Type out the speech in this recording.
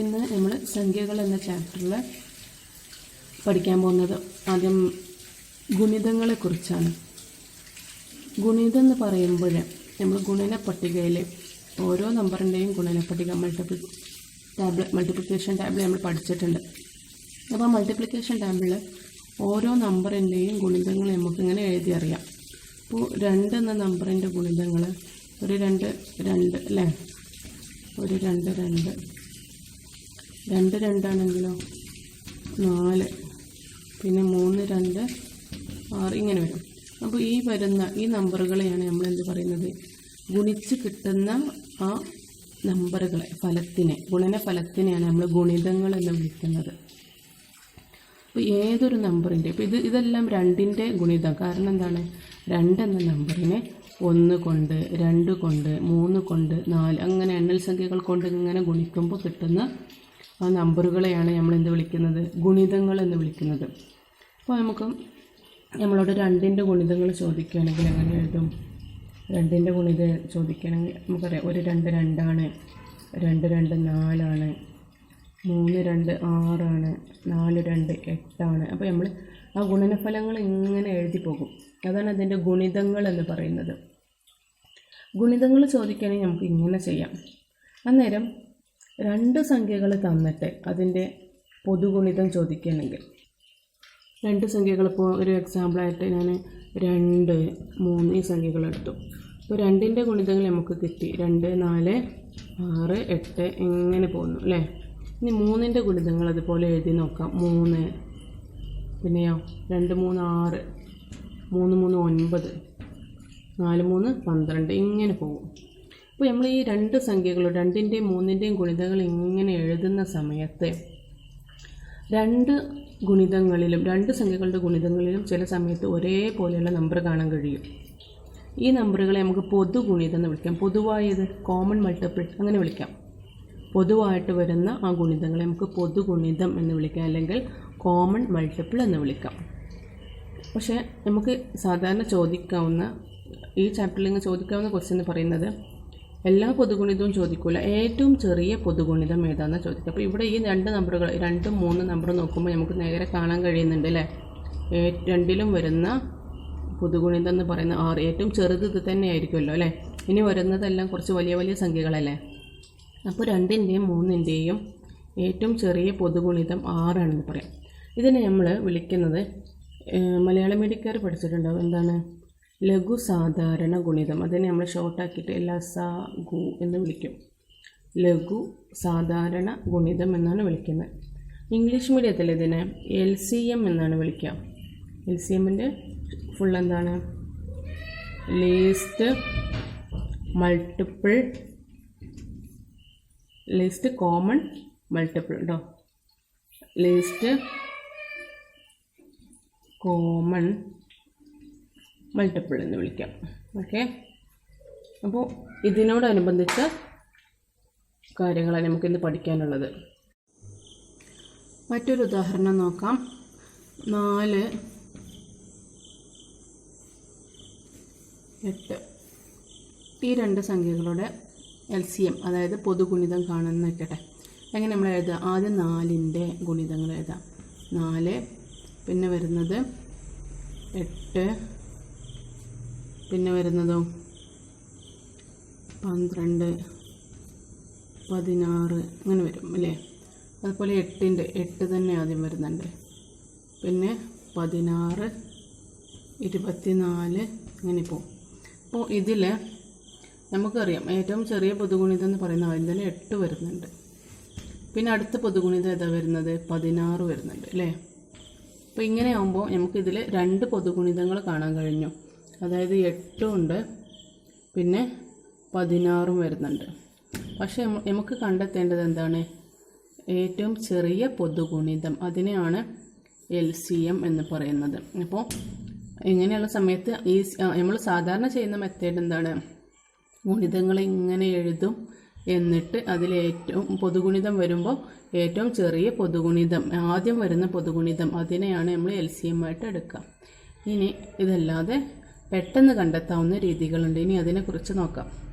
ഇന്ന് നമ്മൾ സംഖ്യകൾ എന്ന ചാപ്റ്ററിൽ പഠിക്കാൻ പോകുന്നത് ആദ്യം ഗുണിതങ്ങളെക്കുറിച്ചാണ് ഗുണിതം എന്ന് പറയുമ്പോൾ നമ്മൾ ഗുണന പട്ടികയിൽ ഓരോ നമ്പറിന്റെയും ഗുണന പട്ടിക മൾട്ടിപ്പിൾ ടാബിൾ മൾട്ടിപ്ലിക്കേഷൻ ടാബിൾ നമ്മൾ പഠിച്ചിട്ടുണ്ട്. അപ്പോൾ മൾട്ടിപ്ലിക്കേഷൻ ടാബിൾ ഓരോ നമ്പറിന്റെയും ഗുണിതങ്ങൾ നമുക്കിങ്ങനെ എഴുതി അറിയാം. അപ്പോൾ രണ്ട് എന്ന നമ്പറിന്റെ ഗുണിതങ്ങൾ ഒരു രണ്ട് രണ്ട് അല്ലേ ഒരു രണ്ട് രണ്ട് രണ്ട് രണ്ടാണെങ്കിലോ? നാല്. പിന്നെ മൂന്ന് രണ്ട് ആറ് ഇങ്ങനെ വരും. അപ്പോൾ ഈ വരുന്ന ഈ നമ്പറുകളെയാണ് നമ്മൾ എന്ത് പറയുന്നത്? ഗുണിച്ച് കിട്ടുന്ന ആ നമ്പറുകളെ ഫലത്തിനെ. ഗുണന ഫലത്തിനെയാണ് നമ്മൾ ഗുണിതങ്ങൾ എന്ന് വിളിക്കുന്നത്. അപ്പോൾ ഏതൊരു നമ്പറിന്റെ ഇപ്പോൾ ഇത് ഇതെല്ലാം രണ്ടിന്റെ ഗുണിതം. കാരണം എന്താണ്? രണ്ടെന്ന നമ്പറിനെ ഒന്ന് കൊണ്ട് രണ്ട് കൊണ്ട് മൂന്ന് കൊണ്ട് നാല്. അങ്ങനെ എണ്ണൽ സംഖ്യകൾ കൊണ്ട് ഇങ്ങനെ ഗുണിക്കുമ്പോൾ കിട്ടുന്ന ആ നമ്പറുകളെയാണ് നമ്മൾ എന്ത് വിളിക്കുന്നത്? ഗുണിതങ്ങൾ എന്ന് വിളിക്കുന്നത്. അപ്പോൾ നമുക്ക് നമ്മളോട് രണ്ടിന്റെ ഗുണിതങ്ങൾ ചോദിക്കുകയാണെങ്കിൽ എങ്ങനെ എഴുതും? രണ്ടിന്റെ ഗുണിത ചോദിക്കുകയാണെങ്കിൽ നമുക്കറിയാം ഒരു രണ്ട് രണ്ടാണ് രണ്ട് രണ്ട് നാലാണ് മൂന്ന് രണ്ട് ആറാണ് നാല് രണ്ട് എട്ടാണ്. അപ്പോൾ നമ്മൾ ആ ഗുണനഫലങ്ങൾ ഇങ്ങനെ എഴുതി പോകും. അതാണ് അതിന്റെ ഗുണിതങ്ങൾ എന്ന് പറയുന്നത്. ഗുണിതങ്ങൾ ചോദിക്കുകയാണെങ്കിൽ നമുക്ക് ഇങ്ങനെ ചെയ്യാം. അന്നേരം രണ്ട് സംഖ്യകൾ തന്നിട്ട് അതിന്റെ പൊതുഗുണിതം ചോദിക്കുകയാണെങ്കിൽ രണ്ട് സംഖ്യകൾ ഇപ്പോൾ ഒരു എക്സാമ്പിളായിട്ട് ഞാൻ രണ്ട് മൂന്ന് ഈ സംഖ്യകൾ എടുത്തു. അപ്പോൾ രണ്ടിന്റെ ഗുണിതങ്ങൾ നമുക്ക് കിട്ടി. രണ്ട് നാല് ആറ് എട്ട് ഇങ്ങനെ പോകുന്നു അല്ലേ? ഇനി മൂന്നിന്റെ ഗുണിതങ്ങൾ അതുപോലെ എഴുതി നോക്കാം. മൂന്ന് പിന്നെയോ? രണ്ട് മൂന്ന് ആറ് മൂന്ന് മൂന്ന് ഒൻപത് നാല് മൂന്ന് പന്ത്രണ്ട് ഇങ്ങനെ പോകും. അപ്പോൾ നമ്മൾ ഈ രണ്ട് സംഖ്യകളും രണ്ടിന്റെയും മൂന്നിന്റെയും ഗുണിതങ്ങൾ ഇങ്ങനെ എഴുതുന്ന സമയത്ത് രണ്ട് ഗുണിതങ്ങളിലും രണ്ട് സംഖ്യകളുടെ ഗുണിതങ്ങളിലും ചില സമയത്ത് ഒരേപോലെയുള്ള നമ്പർ കാണാൻ കഴിയും. ഈ നമ്പറുകളെ നമുക്ക് പൊതു ഗുണിതം എന്ന് വിളിക്കാം. പൊതുവായത് കോമൺ മൾട്ടിപ്പിൾ അങ്ങനെ വിളിക്കാം. പൊതുവായിട്ട് വരുന്ന ആ ഗുണിതങ്ങളെ നമുക്ക് പൊതു ഗുണിതം എന്ന് വിളിക്കാം അല്ലെങ്കിൽ കോമൺ മൾട്ടിപ്പിൾ എന്ന് വിളിക്കാം. പക്ഷേ നമുക്ക് സാധാരണ ചോദിക്കാവുന്ന ഈ ചാപ്റ്ററിൽ നിന്ന് ചോദിക്കാവുന്ന ക്വസ്റ്റ്യൻ എന്ന് പറയുന്നത് എല്ലാ പൊതുഗുണിതവും ചോദിക്കില്ല ഏറ്റവും ചെറിയ പൊതുഗുണിതം ഏതാണെന്ന് ചോദിക്കുക അപ്പോൾ ഇവിടെ ഈ രണ്ട് നമ്പറുകൾ രണ്ടും മൂന്ന് നമ്പർ നോക്കുമ്പോൾ നമുക്ക് നേരെ കാണാൻ കഴിയുന്നുണ്ട് അല്ലേ രണ്ടിലും വരുന്ന പൊതുഗുണിതം എന്ന് പറയുന്ന ആറ് ഏറ്റവും ചെറുത് ഇത് തന്നെ ആയിരിക്കുമല്ലോ അല്ലേ ഇനി വരുന്നതെല്ലാം കുറച്ച് വലിയ വലിയ സംഖ്യകളല്ലേ? അപ്പോൾ രണ്ടിന്റെയും മൂന്നിന്റെയും ഏറ്റവും ചെറിയ പൊതുഗുണിതം ആറാണെന്ന് പറയാം. ഇതിനെ നമ്മൾ വിളിക്കുന്നത് മലയാളം മീഡിയക്കാർ പഠിച്ചിട്ടുണ്ടാവും എന്താണ്? ലഘു സാധാരണ ഗുണിതം. അതിനെ നമ്മൾ ഷോർട്ടാക്കിയിട്ട് ലസ ഗു എന്ന് വിളിക്കും. ലഘു സാധാരണ ഗുണിതം എന്നാണ് വിളിക്കുന്നത്. ഇംഗ്ലീഷ് മീഡിയത്തിൽ ഇതിനെ എൽ സി എം എന്നാണ് വിളിക്കുക. എൽ സി എമ്മിന്റെ ഫുൾ എന്താണ്? Least multiple least common multiple കേട്ടോ ലീസ്റ്റ് കോമൺ മൾട്ടിപ്പിൾ എന്ന് വിളിക്കാം. ഓക്കെ. അപ്പോൾ ഇതിനോടനുബന്ധിച്ച കാര്യങ്ങളാണ് നമുക്കിന്ന് പഠിക്കാനുള്ളത്. മറ്റൊരു ഉദാഹരണം നോക്കാം. നാല് എട്ട്. ഈ രണ്ട് സംഖ്യകളുടെ എൽ സി എം അതായത് പൊതുഗുണിതം കാണുന്ന വെക്കട്ടെ എങ്ങനെ നമ്മൾ എഴുതുക ആദ്യം നാലിന്റെ ഗുണിതങ്ങൾ എഴുതാം. നാല് പിന്നെ വരുന്നത് എട്ട് പിന്നെ വരുന്നതോ പന്ത്രണ്ട് പതിനാറ് അങ്ങനെ വരും അല്ലേ? അതുപോലെ എട്ടിന്റെ എട്ട് തന്നെ ആദ്യം വരുന്നുണ്ട്. പിന്നെ പതിനാറ് ഇരുപത്തിനാല് അങ്ങനെ പോകും അപ്പോൾ ഇതിൽ നമുക്കറിയാം ഏറ്റവും ചെറിയ പൊതുഗുണിതം എന്ന് പറയുന്ന തന്നെ എട്ട് വരുന്നുണ്ട്. പിന്നെ അടുത്ത പൊതുഗുണിതം ഏതാ വരുന്നത്? പതിനാറ് വരുന്നുണ്ട് അല്ലേ? അപ്പോൾ ഇങ്ങനെ ആകുമ്പോൾ നമുക്കിതിൽ രണ്ട് പൊതുഗുണിതങ്ങൾ കാണാൻ കഴിഞ്ഞു. അതായത് എട്ടും ഉണ്ട് പിന്നെ പതിനാറും വരുന്നുണ്ട്. പക്ഷേ നമുക്ക് കണ്ടെത്തേണ്ടത് എന്താണ്? ഏറ്റവും ചെറിയ പൊതുഗുണിതം. അതിനെയാണ് എൽ സി എം എന്ന് പറയുന്നത്. അപ്പോൾ ഇങ്ങനെയുള്ള സമയത്ത് ഈ നമ്മൾ സാധാരണ ചെയ്യുന്ന മെത്തേഡ് എന്താണ്? ഗുണിതങ്ങൾ ഇങ്ങനെ എഴുതും എന്നിട്ട് അതിലേറ്റവും പൊതുഗുണിതം വരുമ്പോൾ ഏറ്റവും ചെറിയ പൊതുഗുണിതം ആദ്യം വരുന്ന പൊതുഗുണിതം അതിനെയാണ് നമ്മൾ എൽ സി എം ആയിട്ട് എടുക്കുക. ഇനി ഇതല്ലാതെ പെട്ടെന്ന് കണ്ടെത്താവുന്ന രീതികളുണ്ട്. ഇനി അതിനെക്കുറിച്ച് നോക്കാം.